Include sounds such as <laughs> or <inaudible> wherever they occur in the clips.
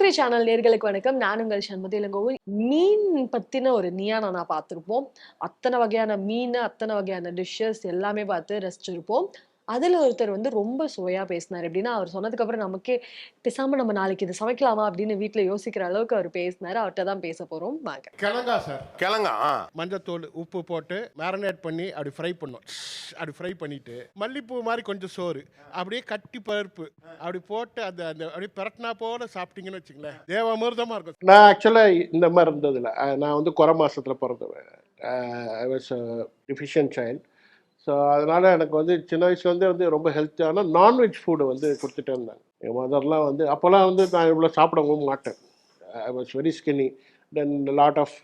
Pokkiri channel நேர்களுக்கு வணக்கம். நான் உங்கள் சண்மதி இளங்கோவன். மீன் பத்தின ஒரு நியானம் நான் பார்த்துருப்போம். அத்தனை வகையான மீன் அத்தனை வகையான டிஷ்ஷஸ் எல்லாமே பார்த்து ரசிச்சிருப்போம். அதுல ஒருத்தர் வந்து ரொம்ப சுவையா பேசினார். எப்படின்னா அவர் சொன்னதுக்கு அப்புறம் நமக்கே பேசாம நம்ம நாளைக்கு இது சமைக்கலாமா அப்படின்னு வீட்ல யோசிக்கிற அளவுக்கு அவர் பேசினாரு. அவர்கிட்ட தான் பேச போறோம். வாங்க. கிழங்கா சார். கிழங்கா. மஞ்சத்தூள் உப்பு போட்டு மேரினேட் பண்ணி அப்படி ஃப்ரை பண்ணோம். அப்படி ஃப்ரை பண்ணிட்டு மல்லிப்பூ மாதிரி கொஞ்சம் சோறு அப்படியே கட்டி பருப்பு அப்படி போட்டு அந்த அந்த அப்படியே பிரட்டினா போல சாப்பிட்டீங்கன்னு வச்சுங்களேன் தேவாமிர்தமா இருக்கும். நான் ஆக்சுவலாக இந்த மாதிரி இருந்ததில்ல. நான் வந்து குறை மாசத்துல பிறந்தவன். I was deficient child so அதனால் எனக்கு வந்து சின்ன வயசுலேருந்தே வந்து ரொம்ப ஹெல்த்தியான நான்வெஜ் ஃபுட்டு வந்து கொடுத்துட்டே இருந்தாங்க என் மதர்லாம் வந்து அப்போல்லாம் வந்து நான் இவ்வளோ சாப்பிடவும் மாட்டேன். I was very skinny then lot of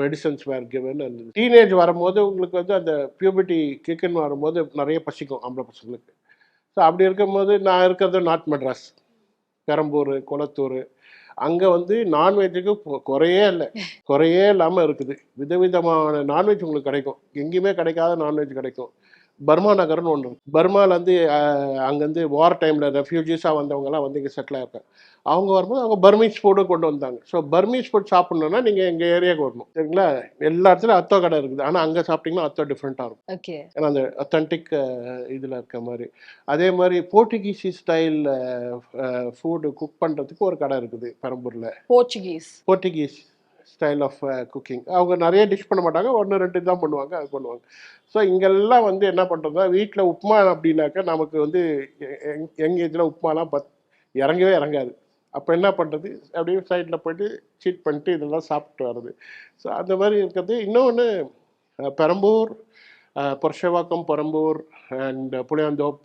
medicines were given and teenage வரும்போது உங்களுக்கு வந்து அந்த பியூபிட்டி கிக்கன் வரும்போது நிறைய பசிக்கும் ஆம்பளை பசங்களுக்கு. ஸோ அப்படி இருக்கும்போது நான் இருக்கிறது நார்த் மெட்ராஸ். பெரம்பூர் குளத்தூர். அங்கே வந்து நான்வெஜ்ஜுக்கு குறையே இல்லை. குறையே இல்லாமல் இருக்குது. விதவிதமான நான்வெஜ் உங்களுக்கு கிடைக்கும். எங்கேயுமே கிடைக்காத நான்வெஜ் கிடைக்கும். பர்மா நகர்னு ஒன்று பர்மாவில் வந்து அங்கேருந்து வார் டைமில் ரெஃப்யூஜிஸாக வந்தவங்கலாம் வந்து இங்கே செட்டில் ஆயிருக்காங்க. அவங்க வரும்போது அவங்க பர்மீஸ் ஃபுட்டும் கொண்டு வந்தாங்க. ஸோ பர்மீஸ் ஃபுட் சாப்பிட்ணுன்னா நீங்கள் எங்கள் ஏரியாவுக்கு வரணும். சரிங்களா? எல்லா இடத்துலையும் அத்தோ கடை இருக்குது. ஆனால் அங்கே சாப்பிட்டீங்கன்னா அத்தோ டிஃப்ரெண்ட்டாக இருக்கும். ஓகே ஏன்னா அந்த அத்தன்டிக் இதில் இருக்க மாதிரி. அதே மாதிரி போர்ச்சுகீசி ஸ்டைல் ஃபுட்டு குக் பண்ணுறதுக்கு ஒரு கடை இருக்குது பெரம்பூரில். Portuguese Portuguese style of cooking அவங்க நிறைய டிஷ் பண்ண மாட்டாங்க. ஒன்று ரெண்டு தான் பண்ணுவாங்க அது பண்ணுவாங்க. ஸோ இங்கெல்லாம் வந்து என்ன பண்ணுறதா வீட்டில் உப்புமா அப்படின்னாக்கா நமக்கு வந்து எங்கள் இதில் உப்புமாலாம் பத் இறங்கவே இறங்காது. அப்போ என்ன பண்ணுறது அப்படியே சைடில் போயிட்டு சீட் பண்ணிட்டு இதெல்லாம் சாப்பிட்டு வர்றது. ஸோ அந்த மாதிரி இருக்கிறது. இன்னொன்று பெரம்பூர் அஹ், புரஷவாக்கம் பெரம்பூர் அண்ட் புளியாந்தோப்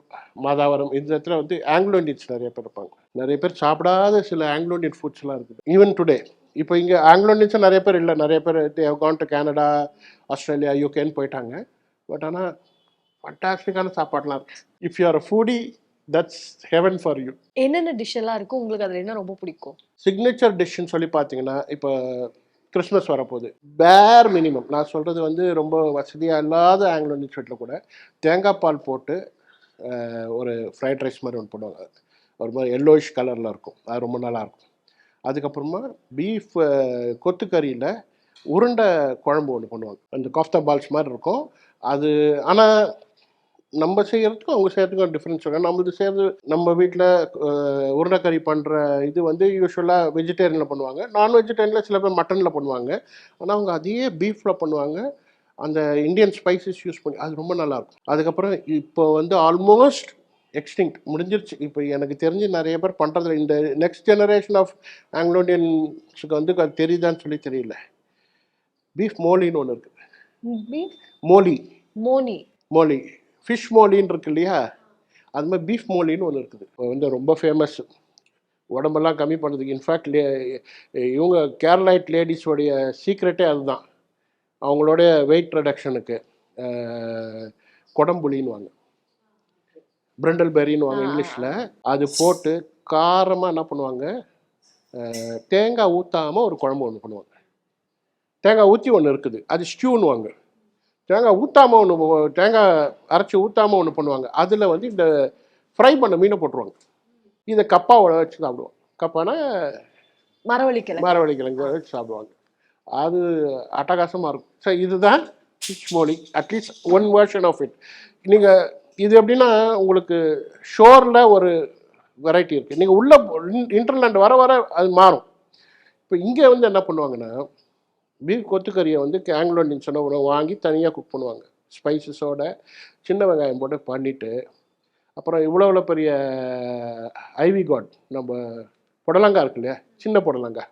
மாதாவரம் இந்த இடத்துல வந்து ஆங்கிலோ இண்டியன்ஸ் நிறைய பேர் இருப்பாங்க. நிறைய பேர் சாப்பிடாத சில ஆங்கிலோ இண்டியன் ஃபுட்ஸ்லாம் இருக்குது. ஈவன் டுடே இப்போ இங்கே ஆங்கிலோ இண்டியன்ஸும் நிறைய பேர் இல்லை. நிறைய பேர் கான் டு கனடா ஆஸ்திரேலியா யூகேன்னு போயிட்டாங்க. பட் ஆனால் ஃபண்டாஸ்டிக்கான சாப்பாடுலாம் இருக்கு. If you are foodie that's heaven for you என்னென்ன டிஷ் எல்லாம் இருக்கும் உங்களுக்கு அதுல என்ன ரொம்ப பிடிக்கும்? சிக்னேச்சர் டிஷ்ஷுன்னு சொல்லி பார்த்தீங்கன்னா இப்போ கிறிஸ்மஸ் வரப்போகுது. பேர் மினிமம் நான் சொல்கிறது வந்து ரொம்ப வசதியாக இல்லாத ஆங்கிலோ இண்டியன்ஸ் வீட்டில் கூட தேங்காய் பால் போட்டு ஒரு ஃப்ரைட் ரைஸ் மாதிரி ஒன்று போடுவாங்க. ஒரு மாதிரி எல்லோயிஷ் கலரில் இருக்கும். அது ரொம்ப நல்லா இருக்கும். அதுக்கப்புறமா பீஃப் கொத்துக்கறியில் உருண்டை குழம்பு ஒன்று பண்ணுவாங்க. அந்த கோஃப்தா பால்ஸ் மாதிரி இருக்கும். அது ஆனால் நம்ம செய்கிறதுக்கும் அவங்க செய்கிறதுக்கும் டிஃப்ரென்ஸ் இருக்கும் நம்மளது சேர்ந்து நம்ம வீட்டில் உருளைக்கறி பண்ணுற இது வந்து யூஸ்வலாக வெஜிடேரியனில் பண்ணுவாங்க. நான் வெஜிடேரியனில் சில பேர் மட்டனில் பண்ணுவாங்க. ஆனால் அவங்க அதையே பீஃபில் பண்ணுவாங்க. அந்த இந்தியன் ஸ்பைசஸ் யூஸ் பண்ணி அது ரொம்ப நல்லா இருக்கும். அதுக்கப்புறம் இப்போ வந்து ஆல்மோஸ்ட் எக்ஸ்டிங்க்ட் முடிஞ்சிருச்சு. இப்போ எனக்கு தெரிஞ்சு நிறைய பேர் பண்ணுறதில்ல இந்த நெக்ஸ்ட் ஜெனரேஷன் ஆஃப் ஆங்கிலோண்டியன்ஸுக்கு வந்து அது தெரியுதான்னு சொல்லி தெரியல. பீஃப் மோலின்னு ஒன்று இருக்குது மோலி. மோனி மோலி. ஃபிஷ் மோலின்னு இருக்கு இல்லையா? அது மாதிரி பீஃப் மோலின்னு ஒன்று இருக்குது. வந்து ரொம்ப ஃபேமஸ் உடம்பெல்லாம் கம்மி பண்ணுறதுக்கு. இன்ஃபேக்ட் லே இவங்க கேரளைட் லேடிஸோடைய சீக்ரெட்டே அதுதான். அவங்களுடைய வெயிட் ரிடக்ஷனுக்கு குடம்புலின்னுவாங்க பிரெண்டல் பெரின்னு வாங்க இங்கிலீஷில். அது போட்டு காரமாக என்ன பண்ணுவாங்க? தேங்காய் ஊற்றாமல் ஒரு குழம்பு ஒன்று பண்ணுவாங்க. தேங்காய் ஊற்றி ஒன்று இருக்குது. அது ஸ்டியூன்னுவாங்க தேங்காய் ஊற்றாமல் ஒன்று தேங்காய் அரைச்சி ஊற்றாமல் ஒன்று பண்ணுவாங்க. அதில் வந்து இந்த ஃப்ரை பண்ண மீனை போட்டுருவாங்க. இதை கப்பாவோட வச்சு சாப்பிடுவாங்க. கப்பானா மரவள்ளி கிழங்கு மரவள்ளி கிழங்கு வச்சு சாப்பிடுவாங்க. அது அட்டகாசமாக இருக்கும். ஸோ இதுதான் fish molee at least one version of it நீங்கள் இது எப்படின்னா உங்களுக்கு ஷோரில் ஒரு வெரைட்டி இருக்குது நீங்கள் உள்ள இன்டர்லேண்ட் வர வர அது மாறும். இப்போ இங்கே வந்து என்ன பண்ணுவாங்கன்னா பீஃப் கொத்துக்கறியை வந்து ஆங்கிலோ சொன்ன உணவு வாங்கி தனியாக குக் பண்ணுவாங்க. ஸ்பைசஸோட சின்ன வெங்காயம் போட்டு பண்ணிவிட்டு அப்புறம் இவ்வளோ இவ்வளோ பெரிய ஐவி காட் நம்ம புடலங்காய் இருக்கு இல்லையா சின்ன புடலங்காய்.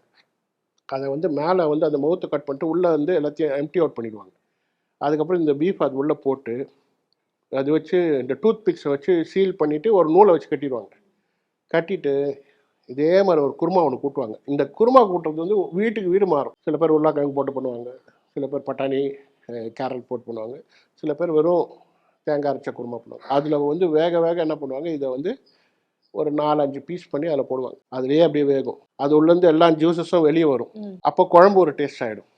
அதை வந்து மேலே வந்து அந்த முகத்தை கட் பண்ணிட்டு உள்ளே வந்து எல்லாத்தையும் எம்டி அவுட் பண்ணிடுவாங்க. அதுக்கப்புறம் இந்த பீஃப் அது உள்ளே போட்டு அது வச்சு இந்த டூத் பிக்ஸை வச்சு சீல் பண்ணிவிட்டு ஒரு நூலை வச்சு கட்டிடுவாங்க. கட்டிட்டு இதே மாதிரி ஒரு குருமா ஒன்று கூட்டுவாங்க. இந்த குருமா கூட்டுறது வந்து வீட்டுக்கு வீடு மாறும். சில பேர் உருளைக்கிழங்கு போட்டு பண்ணுவாங்க. சில பேர் பட்டாணி கேரட் போட்டு பண்ணுவாங்க. சில பேர் வெறும் தேங்காய் அரைச்ச குருமா பண்ணுவாங்க. அதில் வந்து வேக வேக என்ன பண்ணுவாங்க? இதை வந்து ஒரு நாலஞ்சு பீஸ் பண்ணி அதில் போடுவாங்க. அதுலேயே அப்படியே வேகும். அது உள்ளேருந்து எல்லா ஜூஸஸும் வெளியே வரும். அப்போ குழம்பு ஒரு டேஸ்ட் ஆகிடும்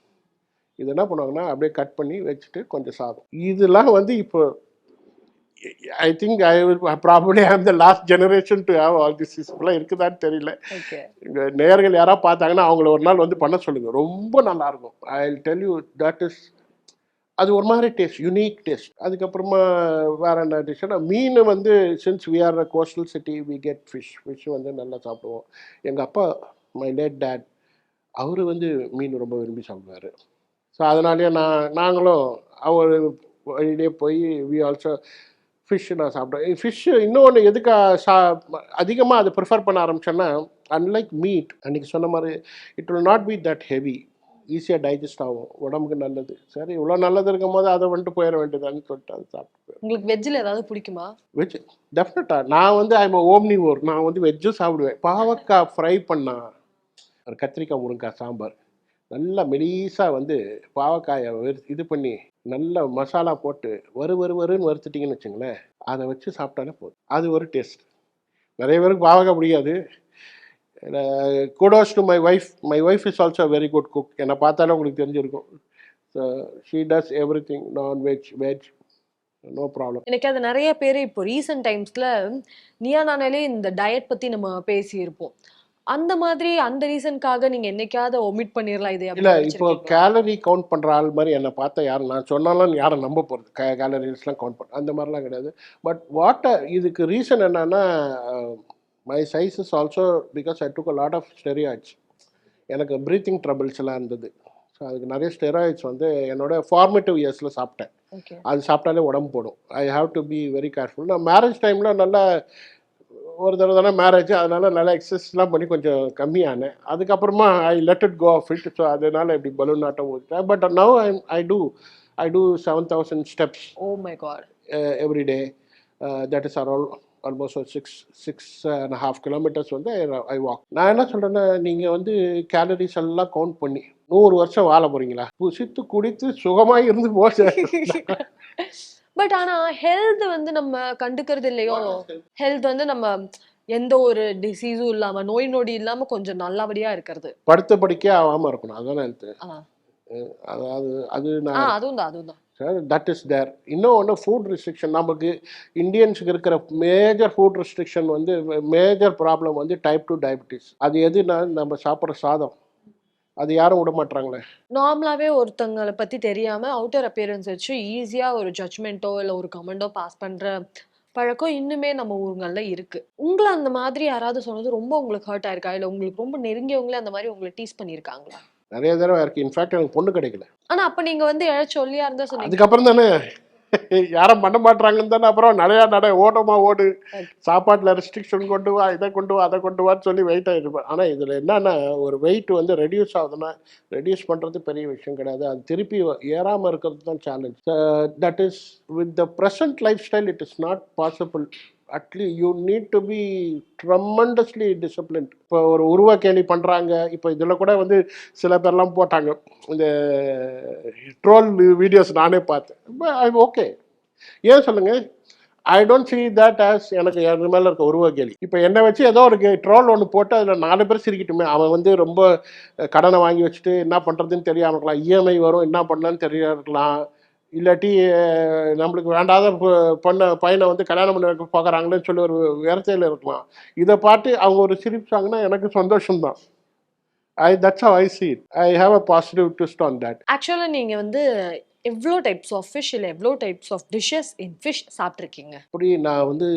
இது என்ன பண்ணுவாங்கன்னா அப்படியே கட் பண்ணி வச்சுட்டு கொஞ்சம் சாதம். இதெல்லாம் வந்து இப்போ I think I probably I the last generation to have all this இப்பெல்லாம் இருக்குதான்னு தெரியல. நேயர்கள் யாராவது பார்த்தாங்கன்னா அவங்கள ஒரு நாள் வந்து பண்ண சொல்லுங்க. ரொம்ப நல்லா இருக்கும். I tell you that is அது ஒரு மாதிரி டேஸ்ட் யூனிக் டேஸ்ட் அதுக்கப்புறமா வேற என்ன டிஷ்னா மீன் வந்து since we are coastal city we get fish fish வந்து நல்லா சாப்பிடுவோம். எங்கள் அப்பா மை லேட் டேட் அவர் வந்து மீன் ரொம்ப விரும்பி சாப்பிடுவார். ஸோ அதனாலேயே நான் நாங்களும் அவர் வழியிலே போய் வி ஆல்சோ ஃபிஷ் நான் சாப்பிட்டேன் ஃபிஷ்ஷு இன்னொன்று எதுக்கு சா அதிகமாக அதை ப்ரிஃபர் பண்ண ஆரம்பிச்சேன்னா அன்லைக் மீட் அன்றைக்கி சொன்ன மாதிரி it will not be that heavy ஈஸியாக டைஜஸ்ட் ஆகும். உடம்புக்கு நல்லது. சரி இவ்வளோ நல்லது இருக்கும் போது அதை வந்துட்டு போயிட வேண்டியதான்னு சொல்லிட்டு அதை சாப்பிட்டு உங்களுக்கு வெஜ்ஜில் ஏதாவது பிடிக்குமா? வெஜ் டெஃபினட்டாக நான் வந்து ஐம் ஓம்னி ஓர் நான் வந்து வெஜ்ஜும் சாப்பிடுவேன். பாவக்காய் ஃப்ரை பண்ணா ஒரு கத்திரிக்காய் முருங்காய் சாம்பார். நல்லா மெலிசாக வந்து பாவக்காயை வெறு இது பண்ணி நல்ல மசாலா போட்டு வறு வறு வறுன்னு வறுத்துட்டிங்கன்னு வச்சுங்களேன் அதை வச்சு சாப்பிட்டாலே போதும். அது ஒரு டேஸ்ட். நிறைய பேருக்கு பாவக்காய் பிடிக்காது. Kudos to my wife my wife is also very good cook என்னை பார்த்தாலே உங்களுக்கு தெரிஞ்சிருக்கும். So she does everything non veg veg no problem எனக்கு அது நிறைய பேர் இப்போ ரீசெண்ட் டைம்ஸில் நீயா நானாலே இந்த டயட் பற்றி நம்ம பேசியிருப்போம். அந்த மாதிரி அந்த ரீசனுக்காக நீங்க என்னைக்காவது ஒமிட் பண்ணிடலாம் இது இல்ல இப்போ கேலரி கவுண்ட் பண்ற ஆள் மாதிரி என்னை பார்த்தா யாரும் நான் சொன்னாலும் யாரும் நம்ப போறது. கேலரிஸ்லாம் கவுண்ட் பண்ண அந்த மாதிரிலாம் கிடையாது. பட் வாட்டர் இதுக்கு ரீசன் என்னன்னா my size is also because I took a lot of steroids எனக்கு ப்ரீத்திங் ட்ரபிள்ஸ் எல்லாம் இருந்தது. ஸோ அதுக்கு நிறைய ஸ்டெராய்ட்ஸ் வந்து என்னோட ஃபார்மேட்டிவ் இயர்ஸில் சாப்பிட்டேன். அது சாப்பிட்டாலே உடம்பு போடும். I have to be very careful நான் மேரேஜ் டைமில் நல்லா ஒரு தடவை தானே மேரேஜ் அதனால நல்லா எக்ஸசைஸ்லாம் பண்ணி கொஞ்சம் கம்மியானேன். அதுக்கப்புறமா I let it go off it so அதனால இப்படி பலூன் ஆட்டம் ஊற்றிட்டேன் but now I I do I do seven thousand steps oh my God every day that is around almost ஒரு six six and half kilometres வந்து I walk நான் என்ன சொல்கிறேன்னா நீங்கள் வந்து கேலரிஸ் எல்லாம் கவுண்ட் பண்ணி நூறு வருஷம் வாழ போகிறீங்களா புசித்து குடித்து சுகமாக இருந்து போச்சு <laughs> பட் ஆனா ஹெல்த் வந்து நம்ம கண்டுக்கிறது இல்லையோ? ஹெல்த் வந்து நம்ம எந்த ஒரு டிசீஸும் இல்லாம நோய் நொடி இல்லாம கொஞ்சம் நல்லபடியா இருக்கிறது. படுத்த படிக்கே ஆகாமல் இருக்கணும் அதுதான் ஹெல்த்து ஆ. அதாவது அது நான் அதுவும் தான் அதுவும் தான். தட் இஸ் தேர் இன்னும் ஒன்று ஃபுட் ரெஸ்ட்ரிக்ஷன் நமக்கு இந்தியன்ஸுக்கு இருக்கிற மேஜர் ஃபுட் ரெஸ்ட்ரிக்ஷன் வந்து மேஜர் ப்ராப்ளம் வந்து டைப் டூ டயபிட்டிஸ் அது எதுனா நம்ம சாப்பிட்ற சாதம். அது யாரும் விட மாட்டாங்களே நார்மலாவே ஒருத்தங்களை பத்தி தெரியாம அவுட்டர் அப்பியரன்ஸ் வச்சு ஈஸியா ஒரு ஜட்மெண்ட்டோ இல்ல ஒரு கமெண்டோ பாஸ் பண்ற பழக்கம் இன்னுமே நம்ம ஊருங்கள்ல இருக்கு. உங்களை அந்த மாதிரி யாராவது சொன்னது ரொம்ப உங்களுக்கு ஹர்ட் ஆயிருக்கா? இல்ல உங்களுக்கு ரொம்ப நெருங்கியவங்களே அந்த மாதிரி உங்களை டீஸ் பண்ணிருக்காங்களா நிறைய தடவை இருக்கு. இன்ஃபேக்ட் எனக்கு பொண்ணு கிடைக்கல. ஆனா அப்ப நீங்க வந்து எழச் சொல்லியா இருந்தா சொன்னீங்க. அதுக்கப்புறம் தானே யாரும் பண்ண மாட்டாங்கன்னு தானே. அப்புறம் நிறையா நட ஓட்டமா ஓடு. சாப்பாட்டில் ரெஸ்ட்ரிக்ஷன் கொண்டு வா இதை கொண்டு வா அதை கொண்டு வான்னு சொல்லி வெயிட் ஆகிருப்பேன் ஆனால் இதில் என்னன்னா ஒரு வெயிட் வந்து ரெடியூஸ் ஆகுதுன்னா ரெடியூஸ் பண்ணுறது பெரிய விஷயம் கிடையாது. அது திருப்பி ஏறாமல் இருக்கிறது தான் challenge that is with the present lifestyle it is not possible at least you need to be tremendously discipline இப்போ ஒரு உருவ கேலி பண்ணுறாங்க இப்போ இதில் கூட வந்து சில பேர்லாம் போட்டாங்க. இந்த ட்ரோல் வீடியோஸ் நானே பார்த்தேன். ஐ ஓகே ஏன் சொல்லுங்கள் I don't see that as எனக்கு என் மேலே இருக்க உருவ கேலி இப்போ என்னை வச்சு ஏதோ ஒரு ட்ரோல் ஒன்று போட்டு அதில் நாலு பேர் சிரிக்கட்டுமே. அவன் வந்து ரொம்ப கடனை வாங்கி வச்சுட்டு என்ன பண்ணுறதுன்னு தெரியாமல் இருக்கலாம். இஎம்ஐ வரும் என்ன பண்ணலான்னு தெரியாம இருக்கலாம். இல்லாட்டி நம்மளுக்கு வேண்டாத பொண்ணை பையனை வந்து கல்யாணம் பண்ணி வைக்க சொல்லி ஒரு விரத்தையில் இருக்கலாம். இதை பார்த்து அவங்க ஒரு சிரிச்சாங்கன்னா எனக்கு சந்தோஷம்தான். I that's I it. I have a positive twist on that. ஆக்சுவலா நீங்க வந்து எவ்வளோ டைப்ஸ் ஆஃப் ஃபிஷ் இல்ல எவ்வளோ types of dishes in fish சாப்பிட்ருக்கீங்க அப்படி நான் வந்து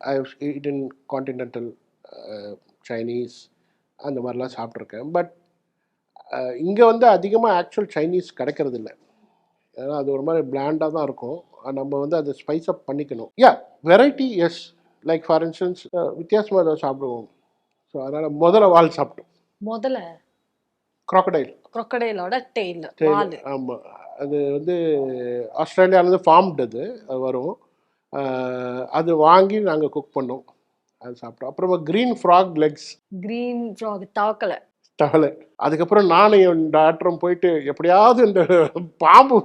ஐ இன் கான்டினென்டல் சைனீஸ் அந்த மாதிரிலாம் சாப்பிட்ருக்கேன் பட் இங்கே வந்து அதிகமாக ஆக்சுவல் சைனீஸ் கிடைக்கிறது இல்லை ஏன்னா அது ஒரு மாதிரி பிளாண்டாக தான் இருக்கும். நம்ம வந்து அதை ஸ்பைஸ் அப் பண்ணிக்கணும். Yeah varieties like for instance வித்தியாசமாக ஏதாவது சாப்பிடுவோம். ஸோ அதனால் முதல்ல வால் சாப்பிட்டோம். முதல்ல? Crocodile. Crocodileோட டெய்ல் வால். ஆமா. அது வந்து ஆஸ்திரேலியாவிலேருந்து ஃபார்ம்டு அது. வரும். அது வாங்கி நாங்கள் குக் பண்ணோம். அது சாப்பிட்டோம். அப்புறமா green frog legs green frog தவக்கலை தவளை அதுக்கப்புறம் நானும் என் டாக்டரும் போயிட்டு எப்படியாவது இந்த பாம்பு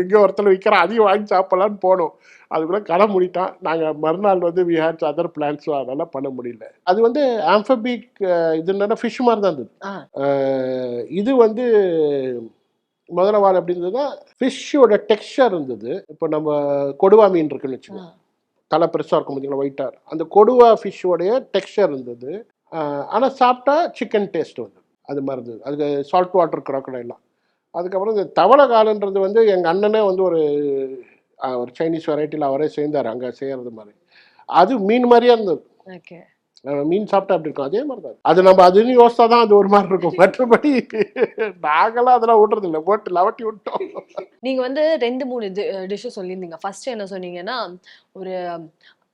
எங்கேயோ ஒருத்தர் விற்கிறோம் அதையும் வாங்கி சாப்பிடலான்னு போனோம். அதுக்குள்ள கடை மூடிட்டான். நாங்கள் மறுநாள் வந்து வி ஹேட்ஸ் அதர் பிளான்ஸோ அதெல்லாம் பண்ண முடியல. அது வந்து ஆம்ஃபபிக் இது என்னன்னா ஃபிஷ் மாதிரி தான் இருந்தது. இது வந்து முதல்ல வால் எப்படி இருந்ததுன்னா ஃபிஷ்ஷோட டெக்ஸ்சர் இருந்தது. இப்போ நம்ம கொடுவா மீன் இருக்குன்னு. வச்சுக்கோங்க தலை பெருசாக இருக்கும் பார்த்தீங்களா ஒயிட்டாக அந்த கொடுவா ஃபிஷ்ஷோடைய டெக்ஸ்டர் இருந்தது. ஆனால் சாப்பிட்டா சிக்கன் டேஸ்ட் வந்து அது மாதிரி இருந்தது. அதுக்கு சால்ட் வாட்டர் crocodile அதுக்கப்புறம் இந்த தவளை காலுன்றது வந்து எங்கள் அண்ணனே வந்து ஒரு ஒரு சைனீஸ் வெரைட்டியில் அவரே சேர்ந்தார். அங்கே செய்கிறது மாதிரி. அது மீன் மாதிரியே இருந்தது. மீன் சாப்பிட்டா அப்படி இருக்கும். அதே மாதிரி தான். அது நம்ம அதுன்னு யோசிச்சா தான் அது ஒரு மாதிரி இருக்கும். <laughs> மற்றபடி நாங்களாம் அதெல்லாம் விட்றது இல்லை. போட்டு லவட்டி விட்டோம். நீங்க வந்து ரெண்டு மூணு டிஷ்ஷஸ் சொல்லியிருந்தீங்க. ஃபர்ஸ்ட் என்ன சொன்னீங்கன்னா ஒரு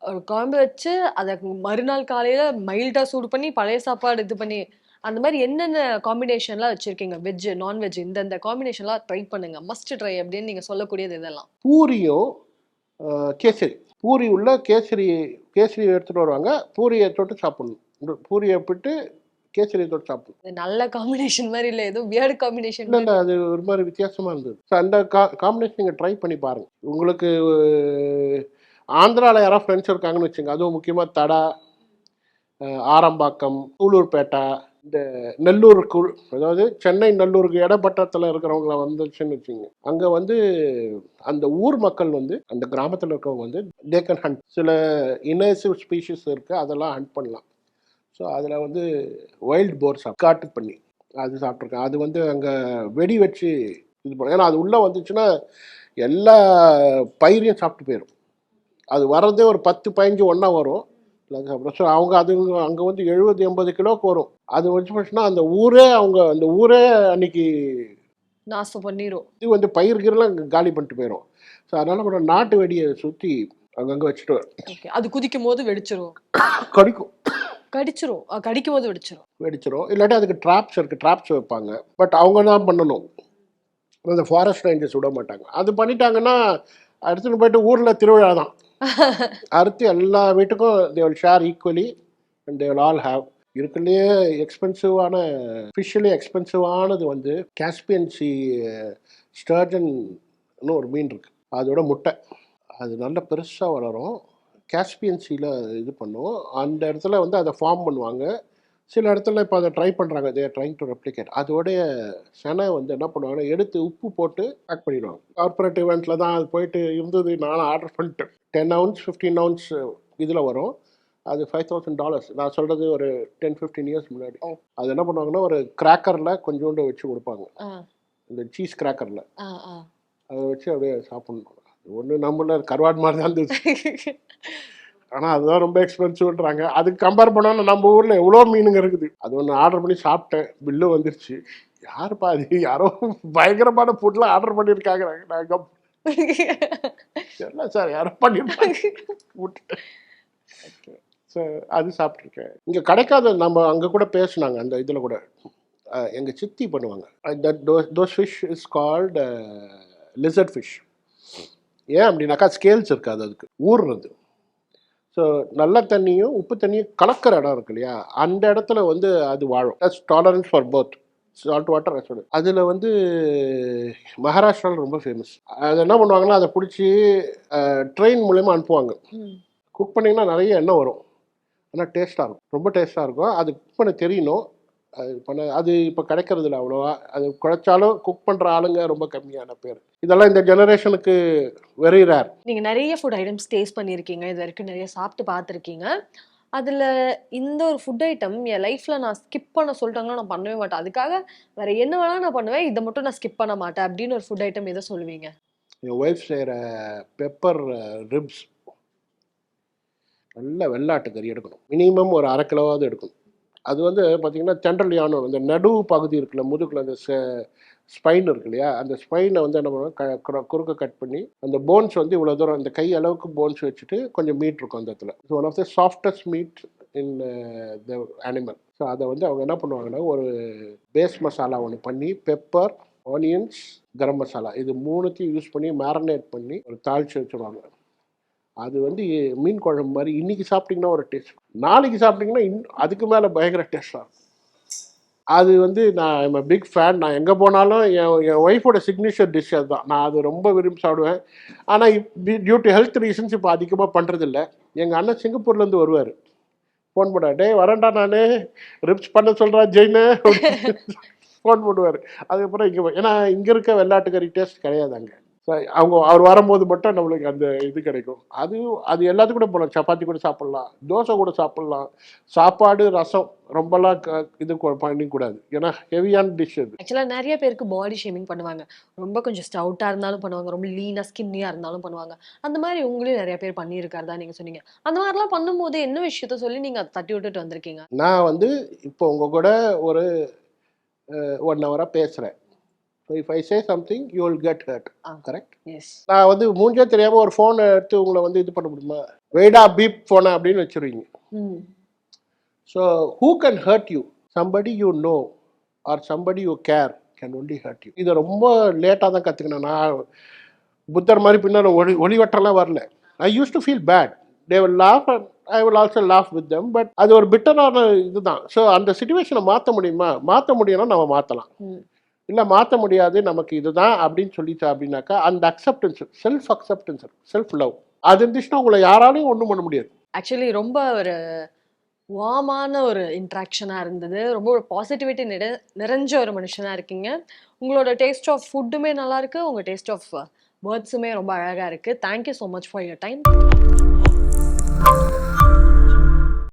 ஒரு குழம்பு வச்சு அதை மறுநாள் காலையில மைல்டா சூடு பண்ணி பழைய சாப்பாடு இது பண்ணி அந்த மாதிரி என்னென்ன காம்பினேஷன்லாம் வச்சிருக்கீங்க? வெஜ் நான்வெஜ் இந்தந்த காம்பினேஷன்லாம் ட்ரை பண்ணுங்க. மஸ்ட் ட்ரை அப்படின்னு நீங்க சொல்லக்கூடியது இதெல்லாம். பூரியும் அஹ், கேசரி. பூரி உள்ள கேசரி கேசரி எடுத்துகிட்டு வருவாங்க. பூரியை தொட்டு சாப்பிடணும். பூரியை விட்டு கேசரியை தொட்டு சாப்பிடணும். இது நல்ல காம்பினேஷன் மாதிரி இல்ல. ஏதோ வியர்டு காம்பினேஷன் இல்லை இல்லை. அது ஒரு மாதிரி வித்தியாசமாக இருந்தது. ஸோ அந்த கா காம்பினேஷன் நீங்கள் ட்ரை பண்ணி பாருங்க. உங்களுக்கு ஆந்திராவில் யாராவது ஃப்ரெண்ட்ஸ் இருக்காங்கன்னு வச்சுங்க அதுவும் முக்கியமாக தடா ஆரம்பாக்கம் சூலூர்பேட்டை இந்த நெல்லூருக்கு அதாவது சென்னை நல்லூருக்கு இடப்பட்டத்தில் இருக்கிறவங்கள வந்துச்சுன்னு வச்சுங்க. அங்கே வந்து அந்த ஊர் மக்கள் வந்து அந்த கிராமத்தில் இருக்கிறவங்க வந்து தே கேன் ஹண்ட் சில இனேசிவ் ஸ்பீஷிஸ் இருக்குது அதெல்லாம் ஹண்ட் பண்ணலாம். ஸோ அதில் வந்து வைல்ட் போர் சாப் காட்டு பண்ணி அது சாப்பிட்ருக்கேன் அது வந்து அங்கே வெடி வச்சு இது பண்ண ஏன்னா அது உள்ளே வந்துச்சுன்னா எல்லா பயிரையும் சாப்பிட்டு போயிடும் அது வர்றதே ஒரு பத்து பதினஞ்சு ஒன்றா வரும். அப்புறம் ஸோ அவங்க அது அங்கே வந்து எழுபது எண்பது கிலோக்கு வரும் அது வச்சு போச்சுன்னா அந்த ஊரே அவங்க அந்த ஊரே அன்னைக்கு நாசம் பண்ணிரும். இது வந்து பயிர்கள்லாம் காலி பண்ணிட்டு போயிடும் ஸோ அதனால கூட நாட்டு வெடியை சுற்றி அங்கங்கே வச்சுட்டு ஓகே அது குதிக்கும் போது வெடிச்சிரும். கடிக்கும். கடிச்சிரும். கடிக்கும் போது வெடிச்சிரும். வெடிச்சிரும். இல்லாட்டி அதுக்கு ட்ராப்ஸ் இருக்குது ட்ராப்ஸ் வைப்பாங்க. பட் அவங்க தான் பண்ணணும்? அந்த ஃபாரஸ்ட் ரேஞ்சர்ஸ் விட மாட்டாங்க. அது பண்ணிட்டாங்கன்னா எடுத்துன்னு போயிட்டு ஊரில் திருவிழா தான் அறுத்து எல்லா வீட்டுக்கும் they will share equally and they will all have இருக்குல்லையே எக்ஸ்பென்சிவான ஃபிஷியலி எக்ஸ்பென்சிவானது வந்து காஸ்பியன்சி ஸ்டர்ஜன்னு ஒரு மீன் இருக்குது அதோட முட்டை. அது நல்ல பெருசாக வளரும். காஸ்பியன்சியில் இது பண்ணும். அந்த இடத்துல வந்து அதை ஃபார்ம் பண்ணுவாங்க. சில இடத்துல இப்போ அதை ட்ரை பண்ணுறாங்க தே ட்ரைங் டு ரெப்ளிகேட் அதோடைய செனை வந்து என்ன பண்ணுவாங்கன்னா எடுத்து உப்பு போட்டு பேக் பண்ணிடுவாங்க. கார்பரேட் இவெண்ட்டில் தான் அது போயிட்டு இருந்தது. நானும் ஆர்டர் பண்ணிட்டேன். டென் அவுன்ஸ் ஃபிஃப்டீன் அவுன்ஸ் இதில் வரும். அது ஃபைவ் தௌசண்ட் டாலர்ஸ் நான் சொல்கிறது ஒரு டென் ஃபிஃப்டீன் இயர்ஸ் முன்னாடி. அது என்ன பண்ணுவாங்கன்னா ஒரு கிராக்கரில் கொஞ்சோண்டு வச்சு கொடுப்பாங்க. இந்த சீஸ் கிராக்கரில். அதை வச்சு அப்படியே சாப்பிடணும். ஒன்று நம்மள கருவாடு மாதிரி தான் இருந்துச்சு. <laughs> ஆனால் அதுதான் ரொம்ப எக்ஸ்பென்சிவ்ன்றாங்க அதுக்கு கம்பேர் பண்ணோன்னா நம்ம ஊரில் எவ்வளோ மீனுங்க இருக்குது. அது ஒன்று ஆர்டர் பண்ணி சாப்பிட்டேன். பில்லு வந்துருச்சு. யாருப்பா அது? யாரோ பயங்கரமான ஃபுட்லாம் ஆர்டர் பண்ணியிருக்காங்க நாங்கள் தெரியல சார் யாரோ பண்ணியிருப்பாங்க விட்டுட்டேன். சார் அது சாப்பிட்ருக்கேன் இங்கே கிடைக்காத நம்ம அங்கே கூட பேசுனாங்க அந்த இதில் கூட. எங்கள் சித்தி பண்ணுவாங்க. That those fish is called lizard fish ஏன் அப்படின்னாக்கா ஸ்கேல்ஸ் இருக்காது அதுக்கு. ஊர்றது. ஸோ நல்ல தண்ணியும் உப்பு தண்ணியும் கலக்கிற இடம் இருக்கு இல்லையா? அந்த இடத்துல வந்து அது வாழும். That's tolerance for both salt water restaurant அதில் வந்து மகாராஷ்டிராவில் ரொம்ப ஃபேமஸ் அது என்ன பண்ணுவாங்கன்னா அதை பிடிச்சி ட்ரெயின் மூலயமா அனுப்புவாங்க. குக் பண்ணிங்கன்னா நிறைய எண்ணெய் வரும். ஆனால் டேஸ்ட்டாக இருக்கும். ரொம்ப டேஸ்ட்டாக இருக்கும். அது குக் பண்ண தெரியணும் அது பண்ண அது இப்போ கிடைக்கிறது இல்லை அவ்வளோவா. அது குழைச்சாலும் குக் பண்ணுற ஆளுங்க ரொம்ப கம்மியான பேர். இதெல்லாம் இந்த ஜெனரேஷனுக்கு வெரி ரேர் நீங்க நிறைய ஃபுட் ஐட்டம்ஸ் டேஸ்ட் பண்ணியிருக்கீங்க இது வரைக்கும் நிறைய சாப்பிட்டு பார்த்துருக்கீங்க. அதுல இந்த ஒரு ஃபுட் ஐட்டம் என் லைஃப்ல நான் ஸ்கிப் பண்ண சொல்லிட்டாங்கன்னா நான் பண்ணவே மாட்டேன். அதுக்காக வேற என்ன வேணா நான் பண்ணுவேன். இதை மட்டும் நான் ஸ்கிப் பண்ண மாட்டேன் அப்படின்னு ஒரு ஃபுட் ஐட்டம் எதை சொல்லுவீங்க? என் ஒய்ஃப் செய்கிற பெப்பர் ரிப்ஸ் நல்ல வெள்ளாட்டு கறி எடுக்கணும். மினிமம் ஒரு அரை கிலோவாவது எடுக்கணும். அது வந்து பார்த்திங்கன்னா சென்ட்ரல் யானம் அந்த நடு பகுதி இருக்குல்ல முதுகில் அந்த ஸ்பைன் இருக்கு இல்லையா? அந்த ஸ்பைனை வந்து என்ன பண்ணுவோம் க குறுக்க கட் பண்ணி அந்த போன்ஸ் வந்து இவ்வளோ தூரம் அந்த கை அளவுக்கு போன்ஸ் வச்சுட்டு கொஞ்சம் மீட் இருக்கும் அந்த இடத்துல. So one of the softest meat in the animal so அதை வந்து அவங்க என்ன பண்ணுவாங்கன்னா ஒரு பேஸ் மசாலா ஒன்று பண்ணி பெப்பர் ஆனியன்ஸ் கரம் மசாலா இது மூணுத்தையும் யூஸ் பண்ணி மேரினேட் பண்ணி ஒரு தாளிச்சு வச்சுருவாங்க. அது வந்து மீன் குழம்பு மாதிரி இன்னைக்கு சாப்பிட்டீங்கன்னா ஒரு டேஸ்ட் நாளைக்கு சாப்பிட்டீங்கன்னா இன் அதுக்கு மேலே பயங்கர டேஸ்டாக இருக்கும். அது வந்து நான் எம் பிக் ஃபேன் நான் எங்கே போனாலும் என் என் ஒய்ஃபோட சிக்னேச்சர் டிஷ் அதுதான். நான் அது ரொம்ப விரும்பி சாப்பிடுவேன். ஆனால் டியூ டு ஹெல்த் ரீசன்ஸ் இப்போ அதிகமாக பண்ணுறதில்ல எங்கள் அண்ணன் சிங்கப்பூர்லேருந்து வருவார். ஃபோன் பண்ணுவார் டேய் வரேன்டா நான். ரிப்ஸ் பண்ண சொல்கிறா ஜெயினு. ஃபோன் பண்ணுவார் அதுக்கப்புறம் இங்கே ஏன்னா இங்கே இருக்க வெள்ளாட்டுக்கறி டேஸ்ட் கிடையாது அங்கே. அவங்க அவர் வரும்போது மட்டும் நம்மளுக்கு அந்த இது கிடைக்கும். அது அது எல்லாத்துக்கும் கூட போகலாம் சப்பாத்தி கூட சாப்பிடலாம். தோசை கூட சாப்பிடலாம். சாப்பாடு ரசம் ரொம்பலாம் இது பண்ணிக்கூடாது. ஏன்னா ஹெவியான டிஷ் அது. ஆக்சுவலா நிறைய பேருக்கு பாடி ஷேமிங் பண்ணுவாங்க. ரொம்ப கொஞ்சம் ஸ்டவுட்டா இருந்தாலும் பண்ணுவாங்க. ரொம்ப லீனா ஸ்கின்னியா இருந்தாலும் பண்ணுவாங்க. அந்த மாதிரி உங்களையும் நிறைய பேர் பண்ணியிருக்காருதா நீங்க சொன்னீங்க. அந்த மாதிரிலாம் பண்ணும்போது என்ன விஷயத்த சொல்லி நீங்க அதை தட்டி விட்டுட்டு வந்திருக்கீங்க? நான் வந்து இப்போ உங்க கூட ஒரு ஒன் ஹவராக பேசுகிறேன் so if I say something you will get hurt. Correct yes நான் வந்து மூஞ்சே தெரியாமல் ஒரு ஃபோனை எடுத்து உங்களை வந்து இது பண்ண முடியுமா? வெயிடா பீப் ஃபோனை அப்படின்னு வச்சிருவீங்க. So who can hurt you somebody you know or somebody you care can only hurt you இதை ரொம்ப லேட்டாக தான் கற்றுக்கினேன் நான் புத்தர் மாதிரி பின்னால் ஒளி ஒளிவட்டம்லாம் வரல. I used to feel bad they will laugh I will also laugh with them but அது ஒரு பிட்டரான இதுதான். ஸோ அந்த சுச்சுவேஷனை மாற்ற முடியுமா? மாற்ற முடியும்னா நம்ம மாற்றலாம் இல்லை மாற்ற முடியாது நமக்கு இதுதான் அப்படின்னு சொல்லிச்சு அப்படின்னாக்கா அந்த acceptance self acceptance self love அது இருந்துச்சுன்னா உங்களை யாராலையும் ஒன்றும் பண்ண முடியாது. ஆக்சுவலி ரொம்ப ஒரு வாமான ஒரு இன்ட்ராக்ஷனாக இருந்தது. ரொம்ப ஒரு பாசிட்டிவிட்டி நிற நிறைஞ்ச ஒரு மனுஷனாக இருக்கீங்க. உங்களோட டேஸ்ட் ஆஃப் ஃபுட்டுமே நல்லாயிருக்கு உங்கள் டேஸ்ட் ஆஃப் வேர்ட்ஸுமே ரொம்ப அழகாக இருக்குது thank you so much for your time